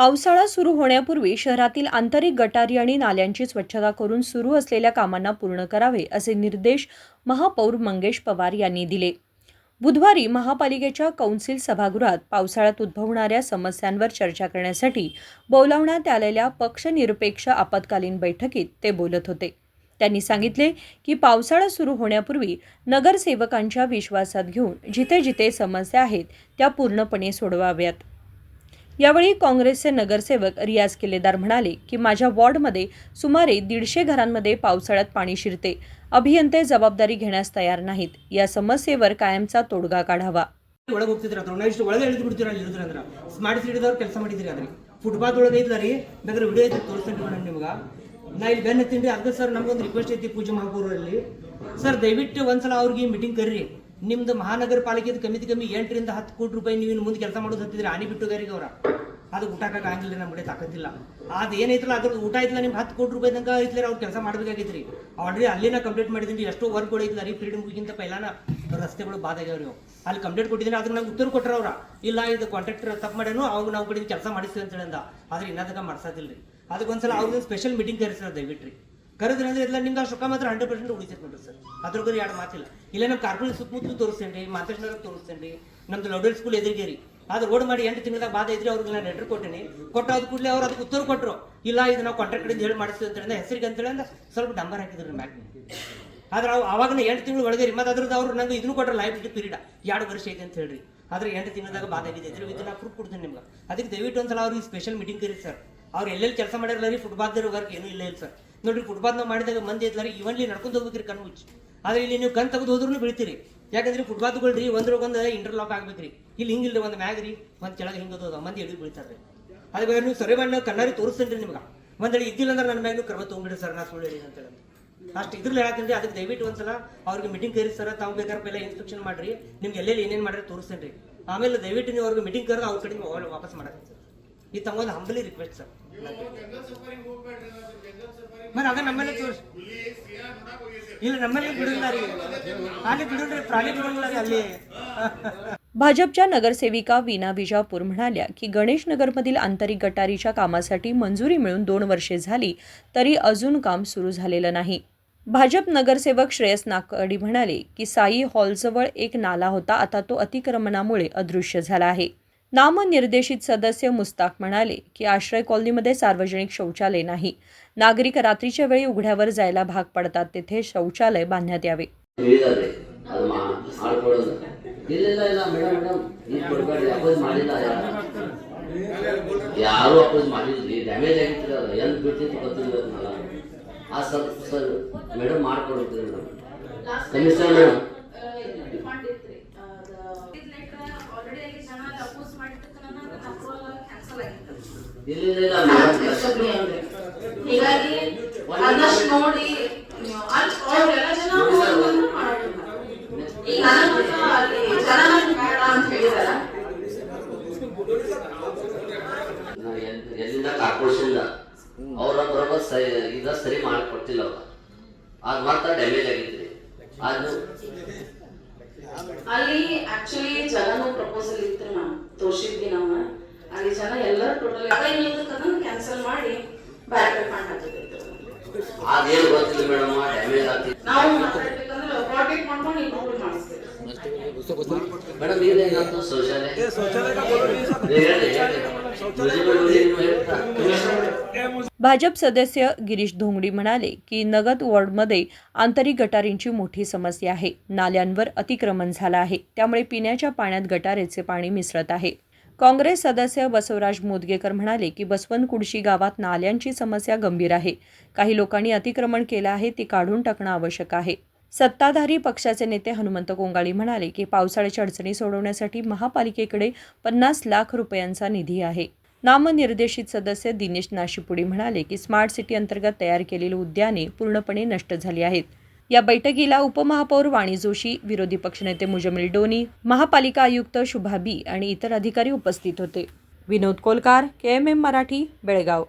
पावसाळा सुरू होण्यापूर्वी शहरातील आंतरिक गटारी आणि नाल्यांची स्वच्छता करून सुरू असलेल्या कामांना पूर्ण करावे असे निर्देश महापौर मंगेश पवार यांनी दिले. बुधवारी महापालिकेच्या कौन्सिल सभागृहात पावसाळ्यात उद्भवणाऱ्या समस्यांवर चर्चा करण्यासाठी बोलावण्यात आलेल्या पक्षनिरपेक्ष आपत्कालीन बैठकीत ते बोलत होते. त्यांनी सांगितले की पावसाळा सुरू होण्यापूर्वी नगरसेवकांच्या विश्वासात घेऊन जिथे जिथे समस्या आहेत त्या पूर्णपणे सोडवाव्यात. यावेळी काँग्रेसचे नगरसेवक रियाज किल्लेदार म्हणाले की माझ्या वॉर्डमध्ये सुमारे दीडशे घरांमध्ये पावसाळ्यात पाणी शिरते अभियंते जबाबदारी घेण्यास तयार नाहीत या समस्येवर कायमचा तोडगा काढावा ಒಳಗೆ ಹೋಗ್ತಿದ್ರ ಅದ್ರ ಇಷ್ಟು ಒಳಗೆ ಇಳಿದು ಬಿಡ್ತೀರ ಅಲ್ಲಿ ಇಳಿದ್ರ ಅಂದ್ರ ಸ್ಮಾರ್ಟ್ ಸಿಟಿದವ್ರು ಕೆಲಸ ಮಾಡಿದ್ರಿ ಅದ್ರಿ ಫುಟ್ಪಾತ್ ಒಳಗೆ ಐತ್ಲ ರೀ ಬೇಕಾದ್ರೆ ವಿಡಿಯೋ ಐತಿ ತೋರಿಸ್ತೀನಿ ಮೇಡಮ್ ನಿಮ್ಗೆ ನಾ ಇಲ್ಲಿ ಬೆನ್ನ ಹತ್ತೀನಿ ರೀ ಅದಕ್ಕೆ ಸರ್ ನಮ್ಗೊಂದು ರಿಕ್ವೆಸ್ಟ್ ಐತಿ ಪೂಜೆ ಮಹಾಪೌರಲ್ಲಿ ಸರ್ ದಯವಿಟ್ಟು ಒಂದ್ಸಲ ಅವ್ರಿಗೆ ಮೀಟಿಂಗ್ ಕರ್ರಿ ನಿಮ್ದು ಮಹಾನಗರ ಪಾಲಿಕೆದು ಕಮ್ಮಿ ಕಮ್ಮಿ ಎಂಟರಿಂದ ಹತ್ತು ಕೋಟಿ ರೂಪಾಯಿ ನೀವು ಇನ್ನು ಮುಂದೆ ಕೆಲಸ ಮಾಡೋದು ಹತ್ತಿದ್ರೆ ಆನಿ ಬಿಟ್ಟುಗಾರಿಗೆ ಅವರ. ಅದು ಊಟಕ್ಕೆ ಆಗಿಲ್ಲ ನಮ್ಮ ಕಡೆ ತಾಕತ್ತಿಲ್ಲ. ಅದು ಏನೈತಲ್ಲ ಅದ್ರದ್ದು ಊಟ ಐತಲ್ಲ ನಿಮ್ಗೆ ಹತ್ತು ಕೋಟಿ ರೂಪಾಯಿ ತನಕ ಐತ್ಲ ಅವ್ರು ಕೆಲಸ ಮಾಡ್ಬೇಕಾಗಿತ್ತು ರೀ ಆಲ್ರೆಡಿ ಅಲ್ಲಿನ ಕಂಪ್ಲೀಟ್ ಮಾಡಿದ್ದೀನಿ, ಎಷ್ಟೋ ವರ್ಕ್ಗಳು ಐತಲ್ಲ ರೀ ಫ್ರೀಡಮ್ ಮುಗಿಂತ ಪೈಲಾನ ರಸ್ತೆಗಳು ಬಾದ ಆಗ್ಯಾವ ನೀವು ಅಲ್ಲಿ ಕಂಪ್ಲೇಂಟ್ ಕೊಟ್ಟಿದ್ದೀನಿ, ಅದ್ರ ನಂಗೆ ಉತ್ತರ ಕೊಟ್ಟರು ಅವ್ರ. ಇಲ್ಲ, ಇದು ಕಾಂಟ್ರಾಕ್ಟರ್ ತಪ್ಪು ಮಾಡ್ಯಾನು ಅವಾಗ ನಾವು ಕಡೆ ಕೆಲಸ ಮಾಡಿಸ್ತೀವಿ ಅಂತ ಹೇಳಿದ ಆದ್ರೆ ಇನ್ನೊಂದಾಗ ಮಾಡಿಸೋದಿಲ್ಲ ರೀ ಅದಕ್ಕೊಂದ್ಸಲ ಅವ್ರಿಗೆ ಸ್ಪೆಷಲ್ ಮೀಟಿಂಗ್ ಕರೆಸ್ತಾರೆ ದಯವಿಟ್ಟು ರೀ ಕರೆದ್ರೆ ಅಂದ್ರೆ ಇಲ್ಲ ನಿಮ್ಗೆ ಸುಖ ಮಾತ್ರ ಹಂಡ್ರೆಡ್ ಪರ್ಸೆಂಟ್ ಉಳಿತೈತೆ ನೋಡ್ರಿ ಸರ್. ಅದ್ರ ಬಗ್ಗೆ ಎರಡು ಮಾತಿಲ್ಲ. ಇಲ್ಲ ನಮ್ಮ ಕಾರ್ಪೊರೇಟ್ ಸುತ್ತಮುತ್ತಲು ತೋರಿಸ್ತೇನೆ ರೀ ಮಾತೇಶ್ನಗರ ತೋರಿಸ್ತೇನೆ, ನಮ್ದು ಲೌಡರ್ ಸ್ಕೂಲ್ ಎದುರಿಗೆ ರೀ ಅದು ರೋಡ್ ಮಾಡಿ ಎಂಟು ತಿಂಗಳದಾಗ ಬಾಧ ಇದ್ರೆ ಅವ್ರಿಗೆ ನಾನು ಲೆಟರ್ ಕೊಟ್ಟೇನಿ. ಕೊಟ್ಟಾದ ಕೂಡಲೇ ಅವ್ರು ಅದಕ್ಕೆ ಉತ್ತರ ಕೊಟ್ಟರು ಇಲ್ಲ, ಇದು ನಾವು ಕಾಂಟ್ರಾಕ್ಟ್ ಹೇಳಿ ಮಾಡಿಸ್ತೀವಿ ಹೆಸರಿಗೆ ಅಂತ ಹೇಳಿದ್ರೆ ಸ್ವಲ್ಪ ಡಂಬರ್ ಹಾಕಿದ್ರು ಮ್ಯಾಗ್ ಆದ್ರೆ ಅವು ಅವಾಗ ಎಂಟು ತಿಂಗಳು ಒಳಗೆ ರೀ. ಮತ್ತೆ ಅದ್ರದ್ದು ಅವ್ರು ನಂಗೆ ಇದನ್ನು ಕೊಟ್ಟರು ಲೈಫ್ ಪೀರಿಯಡ್ ಎರಡು ವರ್ಷ ಐತೆ ಅಂತ ಹೇಳ್ರಿ. ಆದ್ರೆ ಎಂಟು ತಿಂಗಳದಾಗ ಬಾಧ ಆಗಿದೆ. ಇದ್ರ ಇದನ್ನ ಪ್ರೂಫ್ ಕೊಡ್ತೀನಿ ನಿಮ್ಗೆ. ಅದಕ್ಕೆ ದಯವಿಟ್ಟು ಒಂದ್ಸಲ ಅವ್ರಿಗೆ ಸ್ಪೆಷಲ್ ಮೀಟಿಂಗ್ ಕರೀರಿ ಸರ್. ಅವ್ರು ಎಲ್ಲೆಲ್ಲಿ ಕೆಲಸ ಮಾಡಿರಲ್ಲ ರೀ ಫುಟ್ಪಾತ್ ವರ್ಕ್ ಏನೂ ಇಲ್ಲ ಇಲ್ಲ ಸರ್. ನೋಡ್ರಿ ಫುಟ್ಪಾತ್ ನಾವು ಮಾಡಿದಾಗ ಮಂದಿ ಇದ್ದಾರೆ ಇವನ್ಲಿ ನಡ್ಕೊಂಡು ಹೋಗ್ಬೇಕ್ರಿ ಕಣ್ಣು ಮುಚ್ಚಿ. ಆದ್ರೆ ಇಲ್ಲಿ ನೀವು ಕಣ್ ತೆಗೆದು ಹೋದ್ರೂ ಬೀಳ್ತೀರಿ. ಯಾಕಂದ್ರೆ ಫುಟ್ಪಾತ್ಗಳು ರೀ ಒಂದ್ರೊಂದು ಇಂಟರ್ಲಾಕ್ ಆಗ್ಬೇಕ್ರಿ. ಇಲ್ಲಿ ಹಿಂಗಿಲ್ರಿ, ಒಂದು ಮ್ಯಾಗ್ ರೀ ಒಂದು ಕೆಳಗೆ ಹಿಂಗದ ಮಂದಿ ಎಳಿ ಬೀಳ್ತಾರೆ ಅದೇ ಬೇಕಾದ್ರೆ ನೀವು ಸರಿ ಮಾಡಿ ಕಣ್ಣಾರಿ ತೋರಿಸ್ತೇನೆ ರೀ ನಿಮ್ಗೆ. ಒಂದೇಳಿ ಇದ್ದಿಲ್ಲ ಅಂದ್ರೆ ನನ್ನ ಮ್ಯಾಗ್ನೂ ಕ್ರಮ ತೊಗೊಂಬಿಡಿ ಸರ್, ನಾ ಸುಳ್ಳು ಹೇಳಿ ಅಂತ ಹೇಳಿ ಅಷ್ಟು ಇದ್ರಲ್ಲಿ ಹೇಳತ್ತೀನಿ ರೀ, ಅದಕ್ಕೆ ದಯವಿಟ್ಟು ಒಂದ್ಸಲ ಅವ್ರಿಗೆ ಮೀಟಿಂಗ್ ಕರೀರಿ ಸರ್, ತಾವು ಬೇಕಾದ್ರೆ ಪೆಲ್ಲ ಇನ್ಸ್ಟ್ರಕ್ಷನ್ ಮಾಡ್ರಿ. ನಿಮ್ಗೆ ಎಲ್ಲೆಲ್ಲಿ ಏನೇನು ಮಾಡ್ರಿ ತೋರಿಸ್ತೇನೆ ರೀ ಆಮೇಲೆ ದಯವಿಟ್ಟು ನೀವು ಅವ್ರಿಗೆ ಮೀಟಿಂಗ್ ಕರೆದು ಅವ್ರ ಕಡೆ ವಾಪಸ್ ಮಾಡಕ್ಕೆ. ಸರ್ ಇದು ತಮ್ಮೊಂದು ಹಂಬಲಿ ರಿಕ್ವೆಸ್ಟ್ ಸರ್ ಮತ್ತೆ ಅದ ನಮ್ಮಲ್ಲೇ ತೋರಿಸಿ ಇಲ್ಲ ನಮ್ಮಲ್ಲಿ ಬಿಡುದಿಲ್ಲ ರೀ ಅಲ್ಲಿ ಬಿಡುದ್ರಿ ಪ್ರಾಣಿ ಬಿಡುದಿಲ್ಲ ರೀ ಅಲ್ಲಿ भाजपच्या नगरसेविका वीना विजापूर म्हणाल्या की गणेश नगरमधील आंतरिक गटारीच्या कामासाठी मंजुरी मिळून दोन वर्षे झाली तरी अजून काम सुरू झालेलं नाही भाजप नगरसेवक श्रेयस नाकाडी म्हणाले की साई हॉलजवळ एक नाला होता आता तो अतिक्रमणामुळे अदृश्य झाला आहे नामनिर्देशित सदस्य मुस्ताक म्हणाले की आश्रय कॉलनीमध्ये सार्वजनिक शौचालय नाही. नागरिक रात्रीच्या वेळी उघड्यावर जायला भाग पडतात तेथे शौचालय बांधण्यात यावे. ಹೀಗಾಗಿ ಅದಷ್ಟು ನೋಡಿ ಅಲ್ಲಿ ಅವ್ರೆಲ್ಲ ಜನ ಹೋಗ್ಬಂದ್ರು ಮಾಡೋದಿಲ್ಲ. ಈಗ ನನಗೂ ಅಲ್ಲಿ ಜನ ಬೇಡ ಅಂತ ಹೇಳಿದಾರ. ಎಲ್ಲಿಂದ ಕಾರ್ಪೊರೇಷನ್ ಅವ್ರ ಬರೋಬ್ಬರ ಸರಿ ಇದ ಸರಿ ಮಾಡ್ಕೊಡ್ತಿಲ್ಲ ಅವ್ರ ಅದ್ ಮಾತ್ರ ಡ್ಯಾಮೇಜ್ ಆಗಿದ್ರಿ. ಅದು ಅಲ್ಲಿ ಆಕ್ಚುಲಿ ಜನನು ಪ್ರಪೋಸಲ್ ಇತ್ತು ನಾವು ತೋರ್ಸಿದ್ವಿ ನಾವು ಅಲ್ಲಿ ಜನ ಎಲ್ಲರೂ ಟೋಟಲ್ ಅದನ್ನ ಕ್ಯಾನ್ಸಲ್ ಮಾಡಿ ಬ್ಯಾಕ್ ಫಂಡ್ ಹಾಕಿದ್ರು ಅದೇನು ಗೊತ್ತಿಲ್ಲ ಮೇಡಮ್ ಡ್ಯಾಮೇಜ್ ಆಗ್ತಿತ್ತು ನಾವು ಮಾತಾಡ್ಬೇಕಂದ್ರೆ ಪ್ರಾಜೆಕ್ಟ್ ಮಾಡ್ಕೊಂಡು ಇಂಪ್ರೂವ್ ಮಾಡಿಸ್ತೀವಿ ಮೇಡಮ್ ಈಗ ಏನಾಯ್ತು ಶೌಚಾಲಯ ಹೇಳಿ ಹೇಳಿ ಮುನ್ಸಿಪಲ್ ಬಿಲ್ಡಿಂಗ್ ಹೇಳ್ತಾ भाजप सदस्य गिरीश धोंगडी म्हणाले की नगद वॉर्डमध्ये आंतरिक गटारींची मोठी समस्या आहे नाल्यांवर अतिक्रमण झालं आहे त्यामुळे पिण्याच्या पाण्यात गटारेचे पाणी मिसळत आहे काँग्रेस सदस्य बसवराज मोदगेकर म्हणाले की बसवनकुडशी गावात नाल्यांची समस्या गंभीर आहे. काही लोकांनी अतिक्रमण केलं आहे ती काढून टाकणं आवश्यक आहे. सत्ताधारी पक्षाचे नेते हनुमंत कोंगाळी म्हणाले की पावसाळ्याच्या अडचणी सोडवण्यासाठी महापालिकेकडे पन्नास लाख रुपयांचा निधी आहे. नामनिर्देशित सदस्य दिनेश नाशिपुडी म्हणाले की स्मार्ट सिटी अंतर्गत तयार केलेली उद्याने पूर्णपणे नष्ट झाली आहेत. या बैठकीला उपमहापौर वाणी जोशी विरोधी पक्षनेते मुजमिल डोनी महापालिका आयुक्त शुभा बी आणि इतर अधिकारी उपस्थित होते. Vinod Kolkar K M M Marathi Belgaum.